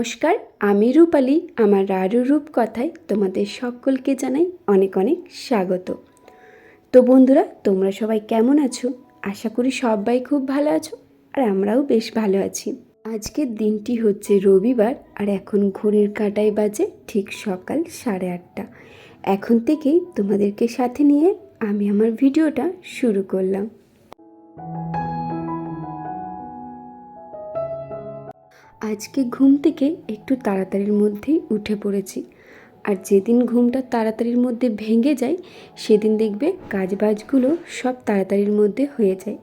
নমস্কার, আমি রূপালি। আমার রারু রূপ কথায় তোমাদের সকলকে জানাই অনেক অনেক স্বাগত। তো বন্ধুরা, তোমরা সবাই কেমন আছো? আশা করি সবাই খুব ভালো আছো আর আমরাও বেশ ভালো আছি। আজকের দিনটি হচ্ছে রবিবার আর এখন ঘড়ির কাঁটায় বাজে ঠিক সকাল সাড়ে আটটা। এখন থেকেই তোমাদেরকে সাথে নিয়ে আমি আমার ভিডিওটা শুরু করলাম। আজকে ঘুম থেকে একটু তাড়াতাড়ির মধ্যেই উঠে পড়েছি। আর যেদিন ঘুমটা তাড়াতাড়ির মধ্যে ভেঙে যায়, সেদিন দেখবে কাজবাজগুলো সব তাড়াতাড়ির মধ্যে হয়ে যায়।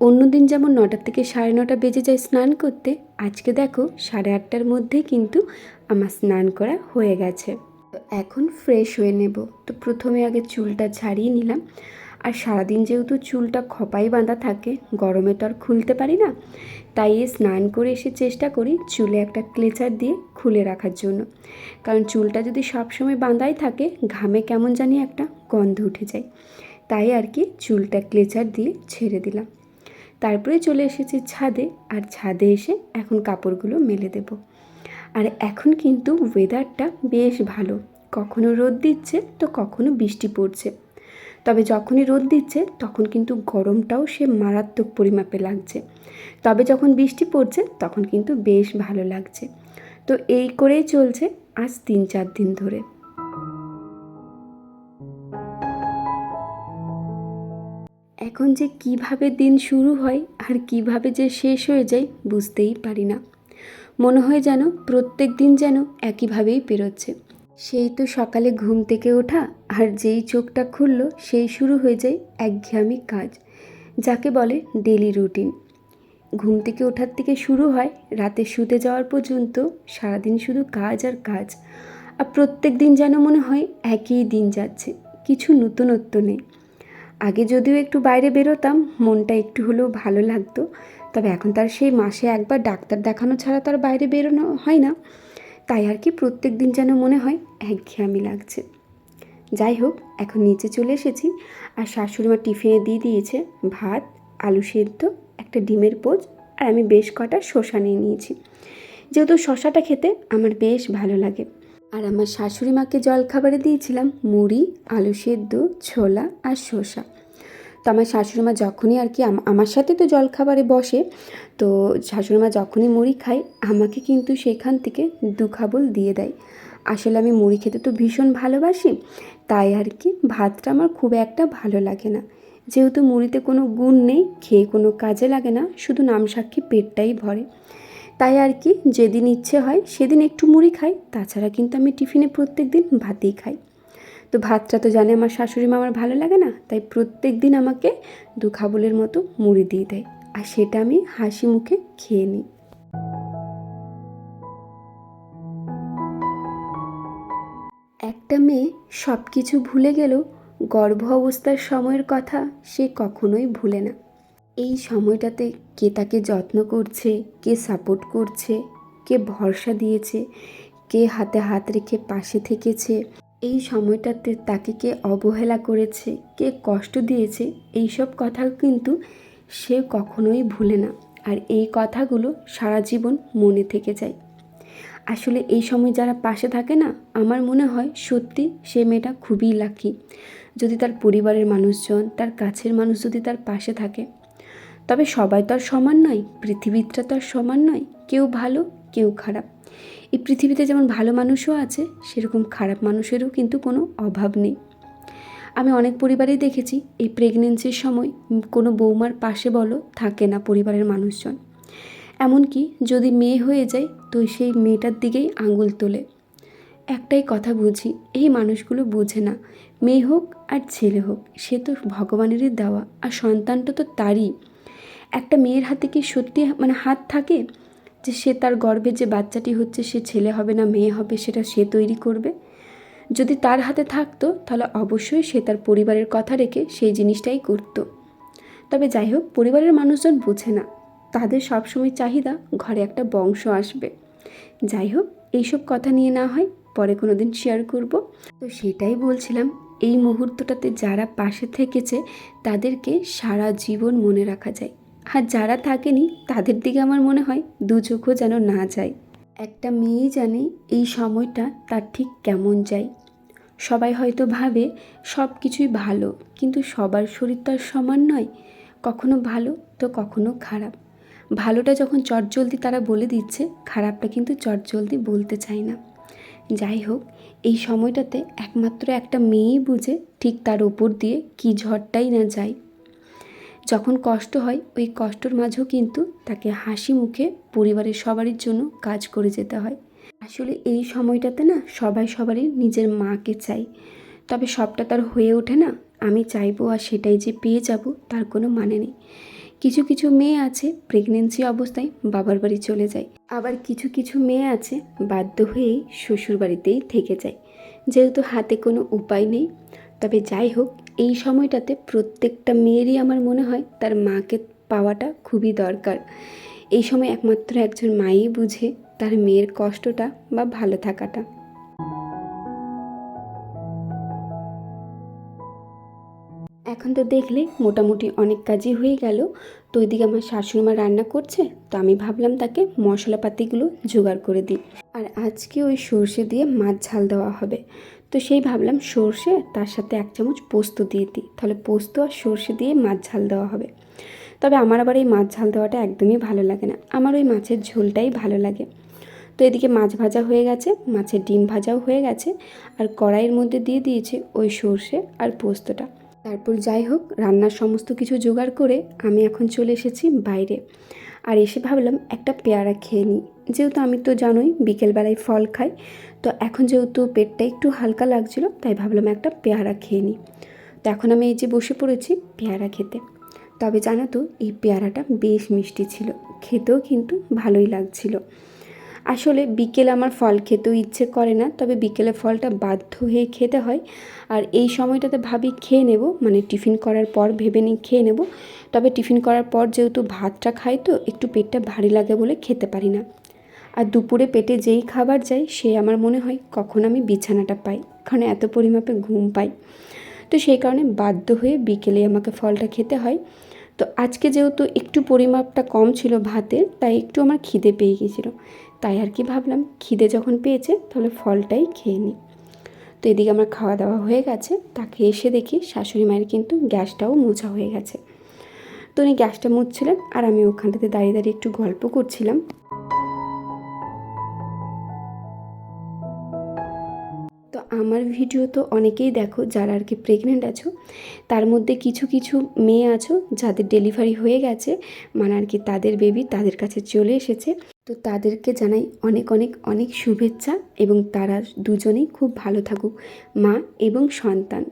অন্যদিন যেমন নটার থেকে সাড়ে নটা বেজে যায় স্নান করতে, আজকে দেখো সাড়ে আটটার মধ্যে কিন্তু আমার স্নান করা হয়ে গেছে। এখন ফ্রেশ হয়ে নেব। তো প্রথমে আগে চুলটা ছাড়িয়ে নিলাম। আর সারাদিন যেহেতু চুলটা খপাই বাঁধা থাকে, গরমে তো আর খুলতে পারি না তাই এই স্নান করে এসে চেষ্টা করি চুলে একটা ক্লেচার দিয়ে খুলে রাখার জন্য। কারণ চুলটা যদি সবসময় বাঁধাই থাকে, ঘামে কেমন জানি একটা গন্ধ উঠে যায়। তাই আর কি চুলটা ক্লেচার দিয়ে ছেড়ে দিলাম। তারপরে চলে এসেছি ছাদে, আর ছাদে এসে এখন কাপড়গুলো মেলে দেব। আর এখন কিন্তু ওয়েদারটা বেশ ভালো। কখনো রোদ দিচ্ছে, তো কখনো বৃষ্টি পড়ছে। তবে যখনই রোদ দিচ্ছে, তখন কিন্তু গরমটাও সে মারাত্মক পরিমাপে লাগছে। তবে যখন বৃষ্টি পড়ছে, তখন কিন্তু বেশ ভালো লাগছে। তো এই করেই চলছে আজ তিন চার দিন ধরে। এখন যে কীভাবে দিন শুরু হয় আর কীভাবে যে শেষ হয়ে যায় বুঝতেই পারি না। মনে হয় যেন প্রত্যেক দিন যেন একইভাবেই পেরোচ্ছে। সেই তো সকালে ঘুম থেকে ওঠা, আর যেই চোখটা খুলল সেই শুরু হয়ে যায় একঘেয়ামি কাজ, যাকে বলে ডেলি রুটিন ঘুম থেকে ওঠার থেকে শুরু হয় রাতে শুতে যাওয়ার পর্যন্ত সারাদিন শুধু কাজ আর কাজ, আর প্রত্যেক দিন যেন মনে হয় একই দিন যাচ্ছে, কিছু নতুনত্ব নেই। আগে যদিও একটু বাইরে বেরোতাম, মনটা একটু হলেও ভালো লাগতো, তবে এখন তার সেই মাসে একবার ডাক্তার দেখানো ছাড়া তার বাইরে বেরোনো হয় না। তাই আর কি প্রত্যেক দিন যেন মনে হয় একঘেয়ামি লাগছে। যাই হোক, এখন নিচে চলে এসেছি আর শাশুড়িমা টিফিনে দিয়ে দিয়েছে ভাত, আলু সেদ্ধ, একটা ডিমের পোচ আর আমি বেশ কটা শসা নিয়ে নিয়েছি। যেহেতু শসাটা খেতে আমার বেশ ভালো লাগে। আর আমার শাশুড়ি মাকে জলখাবারে দিয়েছিলাম মুড়ি, আলু সেদ্ধ, ছোলা আর শসা। তো আমার শাশুড়িমা যখনই আর কি আমার সাথে তো জলখাবারে বসে, তো শাশুড়িমা যখনই মুড়ি খায়, আমাকে কিন্তু সেখান থেকে দু খাবল দিয়ে দেয়। আসলে আমি মুড়ি খেতে তো ভীষণ ভালোবাসি, তাই আর কি ভাতটা আমার খুব একটা ভালো লাগে না। যেহেতু মুড়িতে কোনো গুণ নেই, খেয়ে কোনো কাজে লাগে না, শুধু নাম সাক্ষী পেটটাই ভরে। তাই আর কি যেদিন ইচ্ছে হয়, সেদিন একটু মুড়ি খাই, তাছাড়া কিন্তু আমি টিফিনে প্রত্যেক দিন ভাতই খাই। তো ভাতটা তো জানে আমার শাশুড়ি মা আমার ভালো লাগে না, তাই প্রত্যেক দিন আমাকে দু খাবলের মতো মুড়ি দিয়ে দেয়। আর সেটা আমি হাসি মুখে খেয়ে নিই। একটা মেয়ে সব কিছু ভুলে গেলেও গর্ভ অবস্থার সময়ের কথা সে কখনোই ভুলে না। এই সময়টাতে কে তাকে যত্ন করছে, কে সাপোর্ট করছে, কে ভরসা দিয়েছে, কে হাতে হাত রেখে পাশে থেকেছে এই সময়টাতে তাকে কে অবহেলা করেছে, কে কষ্ট দিয়েছে এই সব কথা কিন্তু সে কখনোই ভুলে না। আর এই কথাগুলো সারা জীবন মনে থেকে যায়। আসলে এই সময় যারা পাশে থাকে না, আমার মনে হয় সত্যি সে মেয়েটা খুবই লাকি যদি তার পরিবারের মানুষজন, তার কাছের মানুষ যদি তার পাশে থাকে, তবে সবাই তো আর সমান নয়, পৃথিবীটা তো আর সমান নয়, কেউ ভালো, কেউ খারাপ। এই পৃথিবীতে যেমন ভালো মানুষও আছে, সেরকম খারাপ মানুষেরও কিন্তু কোনো অভাব নেই। আমি অনেক পরিবারেই দেখেছি, এই প্রেগনেন্সির সময় কোনো বৌমার পাশে বলো থাকে না পরিবারের মানুষজন। এমনকি যদি মেয়ে হয়ে যায়, তো সেই মেয়েটার দিকেই আঙুল তোলে। একটাই কথা বুঝি, এই মানুষগুলো বোঝে না, মেয়ে হোক আর ছেলে হোক, সে তো ভগবানেরই দেওয়া, আর সন্তানটা তো তারই। একটা মেয়ের হাতে কি সত্যি মানে হাত থাকে? যে সে তার গর্ভে যে বাচ্চাটি হচ্ছে, সে ছেলে হবে না, মেয়ে হবে, সেটা সে তৈরি করবে। যদি তার হাতে থাকতো, তাহলে অবশ্যই সে তার পরিবারের কথা রেখে সেই জিনিসটাই করতো। তবে যাই হোক, পরিবারের মানুষজন বোঝে না। তাদের সবসময় চাহিদা, ঘরে একটা বংশ আসবে। যাই হোক, এইসব কথা নিয়ে না হয়, পরে কোনো দিন শেয়ার করব। তো সেটাই বলছিলাম, এই মুহূর্তটাতে যারা পাশে থেকেছে, তাদেরকে সারা জীবন মনে রাখা যায়। আর যারা থাকেনি, তাদের দিকে আমার মনে হয় দু চোখও যেন না যায়। একটা মেয়েই জানে এই সময়টা তার ঠিক কেমন যায়। সবাই হয়তো ভাবে সব কিছুই ভালো, কিন্তু সবার শরীর তো আর সমান নয়। কখনো ভালো তো কখনো খারাপ। ভালোটা যখন চটজলদি তারা বলে দিচ্ছে, খারাপটা কিন্তু চটজলদি বলতে চায় না। যাই হোক, এই সময়টাতে একমাত্র একটা মেয়েই বুঝে ঠিক তার ওপর দিয়ে কী ঝড়টাই না যায়। যখন কষ্ট হয়, ওই কষ্টর মাঝেও কিন্তু তাকে হাসি মুখে পরিবারের সবারই জন্য কাজ করে যেতে হয়। আসলে এই সময়টাতে না সবাই সবারই নিজের মাকে চাই তবে সবটা তার হয়ে ওঠে না, আমি চাইব আর সেটাই যে পেয়ে যাব তার কোনো মানে নেই। কিছু কিছু মেয়ে আছে প্রেগনেন্সি অবস্থায় বাবার বাড়ি চলে যায়। আবার কিছু কিছু মেয়ে আছে বাধ্য হয়েই শ্বশুর বাড়িতেই থেকে যায়। যেহেতু হাতে কোনো উপায় নেই, তবে যাই হোক এই সময়টাতে প্রত্যেকটা মেয়েরই আমার মনে হয় তার মাকে পাওয়াটা খুবই দরকার। এই সময় একমাত্র একজন মাই বুঝে তার মেয়ের কষ্টটা বা ভালো থাকাটা। এখন তো দেখলে মোটামুটি অনেক কাজই হয়ে গেল। তো ওইদিকে আমার শাশুড়ি মা রান্না করছে, তো আমি ভাবলাম তাকে মশলাপাতিগুলো জোগাড় করে দিই। আর আজকে ওই সর্ষে দিয়ে মাছ ঝাল দেওয়া হবে। তো সেই ভাবলাম সর্ষে, তার সাথে এক চামচ পোস্ত দিয়ে দিই। তাহলে পোস্ত আর সর্ষে দিয়ে মাছ ঝাল দেওয়া হবে। তবে আমার আবার এই মাছ ঝাল দেওয়াটা একদমই ভালো লাগে না। আমার ওই মাছের ঝোলটাই ভালো লাগে। তো এদিকে মাছ ভাজা হয়ে গেছে, মাছের ডিম ভাজাও হয়ে গেছে। আর কড়াইয়ের মধ্যে দিয়ে দিয়েছে ওই সর্ষে আর পোস্তটা। তারপর যাই হোক, রান্নার সমস্ত কিছু জোগাড় করে আমি এখন চলে এসেছি বাইরে। আর এসে ভাবলাম একটা পেয়ারা খেয়ে নিই। যেহেতু আমি তো জানোই বিকেলবেলায় ফল খাই, তো এখন যেহেতু পেটটা একটু হালকা লাগছিল, তাই ভাবলাম একটা পেয়ারা খেয়ে নিই। তো এখন আমি এই যে বসে পড়েছি পেয়ারা খেতে। তবে জানো তো, এই পেয়ারাটা বেশ মিষ্টি ছিল, খেতেও কিন্তু ভালোই লাগছিল। আসলে বিকেলে আমার ফল খেতেও ইচ্ছে করে না, তবে বিকেলে ফলটা বাধ্য হয়ে খেতে হয়। আর এই সময়টাতে ভাবি খেয়ে নেব মানে টিফিন করার পর ভেবে নিই খেয়ে নেব। তবে টিফিন করার পর যেহেতু ভাতটা খাই তো একটু পেটটা ভারী লাগে বলে খেতে পারি না। আর দুপুরে পেটে যেই খাবার যায়, সে আমার মনে হয় কখন আমি বিছানাটা পাই, কারণ এত পরিমাপে ঘুম পাই। তো সেই কারণে বাধ্য হয়ে বিকেলে আমাকে ফলটা খেতে হয়। তো আজকে যেহেতু একটু পরিমাপটা কম ছিল ভাতের, তাই একটু আমার খিদে পেয়ে গিয়েছিল। তাই আর কি ভাবলাম, খিদে যখন পেয়েছে তাহলে ফলটাই খেয়ে নিই। তো এদিকে আমার খাওয়া দাওয়া হয়ে গেছে, তাকে এসে দেখি শাশুড়ি মায়ের কিন্তু গ্যাসটাও মোছা হয়ে গেছে। তো উনি গ্যাসটা মুছছিলেন আর আমি ওখানটাতে দাঁড়িয়ে দাঁড়িয়ে একটু গল্প করছিলাম। আমার ভিডিও তো অনেকেই দেখো, যারা আর কি প্রেগনেন্ট আছো, তার মধ্যে কিছু কিছু মেয়ে আছো যাদের ডেলিভারি হয়ে গেছে মানে আর কি তাদের বেবি তাদের কাছে চলে এসেছে। তো তাদেরকে জানাই অনেক অনেক অনেক শুভেচ্ছা এবং তারা দুজনেই খুব ভালো থাকুক, মা এবং সন্তান।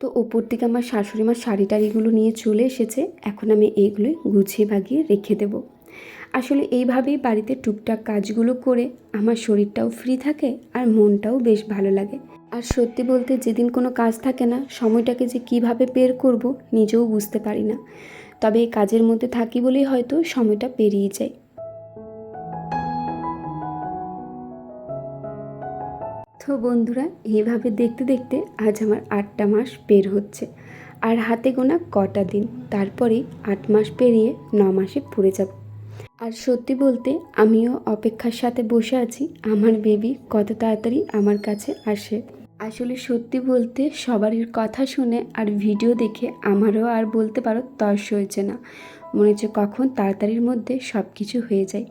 তো ওপর থেকে আমার শাশুড়ি মার শাড়ি টাড়িগুলো নিয়ে চলে এসেছে, এখন আমি এইগুলোই গুছিয়ে বাগিয়ে রেখে দেবো। আসলে এইভাবেই বাড়িতে টুকটাক কাজগুলো করে আমার শরীরটাও ফ্রি থাকে আর মনটাও বেশ ভালো লাগে। আর সত্যি বলতে যেদিন কোনো কাজ থাকে না, সময়টাকে যে কীভাবে বের করব নিজেও বুঝতে পারি না। তবে এই কাজের মধ্যে থাকি বলেই হয়তো সময়টা পেরিয়ে যায়। তো বন্ধুরা, এইভাবে দেখতে দেখতে আজ আমার আটটা মাস বের হচ্ছে। আর হাতে গোনা কটা দিন তারপরে আট মাস পেরিয়ে ন মাসে পড়ে যাব। আর সত্যি বলতে আমিও অপেক্ষার সাথে বসে আছি, আমার বেবি কত তাড়াতাড়ি আমার কাছে আসে। আসলে সত্যি বলতে সবারই কথা শুনে আর ভিডিও দেখে আমারও আর বলতে পারো তর্স হয়েছে না। মনে হচ্ছে কখন তাড়াতাড়ির মধ্যে সব কিছু হয়ে যায়।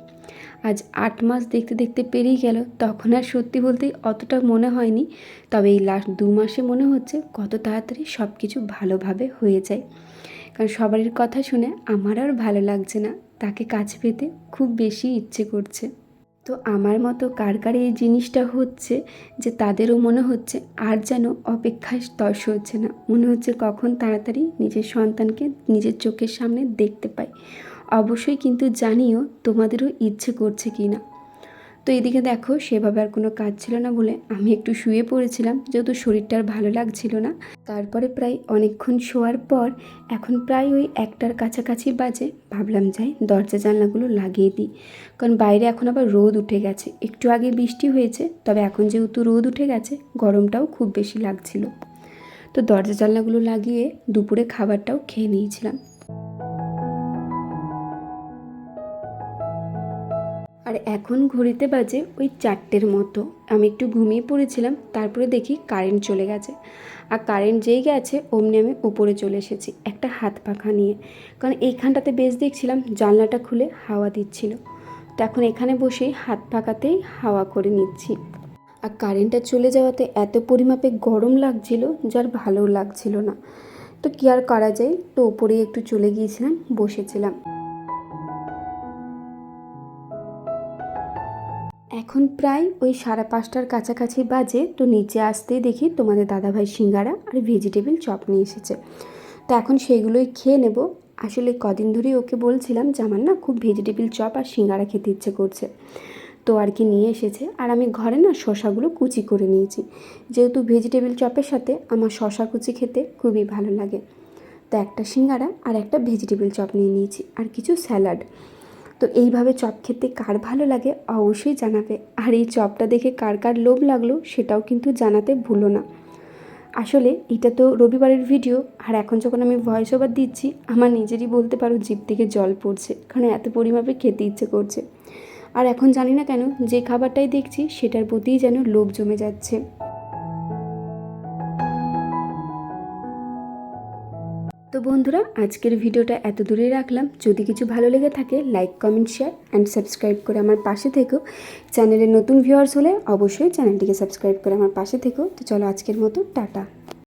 আজ আট মাস দেখতে দেখতে পেরিয়ে গেল, তখন আর সত্যি বলতে অতটা মনে হয়নি, তবে এই লাস্ট দু মাসে মনে হচ্ছে কত তাড়াতাড়ি সব কিছু ভালোভাবে হয়ে যায়। কারণ সবারই কথা শুনে আমার আর ভালো লাগছে না। তাকে কাছে পেতে খুব বেশি ইচ্ছে করছে। তো আমার মতো কার কার এই জিনিসটা হচ্ছে যে তাদেরও মনে হচ্ছে আর যেন অপেক্ষায় তর্স হচ্ছে না। মনে হচ্ছে কখন তাড়াতাড়ি নিজের সন্তানকে নিজের চোখের সামনে দেখতে পাই অবশ্যই কিন্তু জানিও তোমাদেরও ইচ্ছে করছে কি না তো এদিকে দেখো, সেভাবে আর কোনো কাজ ছিল না বলে আমি একটু শুয়ে পড়েছিলাম, যেহেতু শরীরটা আর ভালো লাগছিল না। তারপরে প্রায় অনেকক্ষণ শোয়ার পর এখন প্রায় ওই একটার কাছাকাছি বাজে, ভাবলাম যাই দরজা জানলাগুলো লাগিয়ে দিই। কারণ বাইরে এখন আবার রোদ উঠে গেছে, একটু আগে বৃষ্টি হয়েছে, তবে এখন যেহেতু রোদ উঠে গেছে, গরমটাও খুব বেশি লাগছিল। তো দরজা জানলাগুলো লাগিয়ে দুপুরে খাবারটাও খেয়ে নিয়েছিলাম। আর এখন ঘড়িতে বাজে ওই চারটের মতো। আমি একটু ঘুমিয়ে পড়েছিলাম, তারপরে দেখি কারেন্ট চলে গেছে। আর কারেন্ট যেই গেছে, অমনি আমি উপরে চলে এসেছি, একটা হাত পাখা নিয়ে। কারণ এইখানটাতে বেশ দেখছিলাম, জানলাটা খুলে হাওয়া দিচ্ছিল। তো এখন এখানে বসেই হাত পাকাতেই হাওয়া করে নিচ্ছি। আর কারেন্টটা চলে যাওয়াতে এত পরিমাপে গরম লাগছিল, যার ভালো লাগছিল না। তো কী আর করা যায়? তো ওপরেই একটু চলে গিয়েছিলাম, বসেছিলাম। এখন প্রায় ওই সাড়ে পাঁচটার কাছাকাছি বাজে, তো নিচে আসতেই দেখি তোমাদের দাদাভাই সিঙ্গারা আর ভেজিটেবিল চপ নিয়ে এসেছে। তো এখন সেইগুলোই খেয়ে নেব। আসলে কদিন ধরেই ওকে বলছিলাম যে আমার না খুব ভেজিটেবিল চপ আর সিঙ্গারা খেতে ইচ্ছে করছে। তো আর কি নিয়ে এসেছে। আর আমি ঘরে না শশাগুলো কুচি করে নিয়েছি। যেহেতু ভেজিটেবিল চপের সাথে আমার শশা কুচি খেতে খুবই ভালো লাগে। তো একটা সিঙ্গারা আর একটা ভেজিটেবিল চপ নিয়ে নিয়েছি। আর কিছু স্যালাড। তো এইভাবে চপ খেতে কার ভালো লাগে অবশ্যই জানাবে। আর এই চপটা দেখে কার কার লোভ লাগল সেটাও কিন্তু জানাতে ভুলো না। আসলে এটা তো রবিবারের ভিডিও আর এখন যখন আমি ভয়েস ওভার দিচ্ছি, আমার নিজেরই বলতে পারো জিভ থেকে জল পড়ছে, কারণ এত পরিমাপে খেতে ইচ্ছে করছে। আর এখন জানি না কেন, যে খাবারটাই দেখছি, সেটার প্রতিই যেন লোভ জমে যাচ্ছে। বন্ধুরা, আজকের ভিডিওটা এত দূরেই রাখলাম। যদি কিছু ভালো লেগে থাকে like comment share and subscribe করে আমার পাশে থেকো। চ্যানেলে নতুন ভিউয়ার্স হলে অবশ্যই চ্যানেলটিকে সাবস্ক্রাইব করে আমার পাশে থেকো। তো চলো আজকের মতো, টাটা।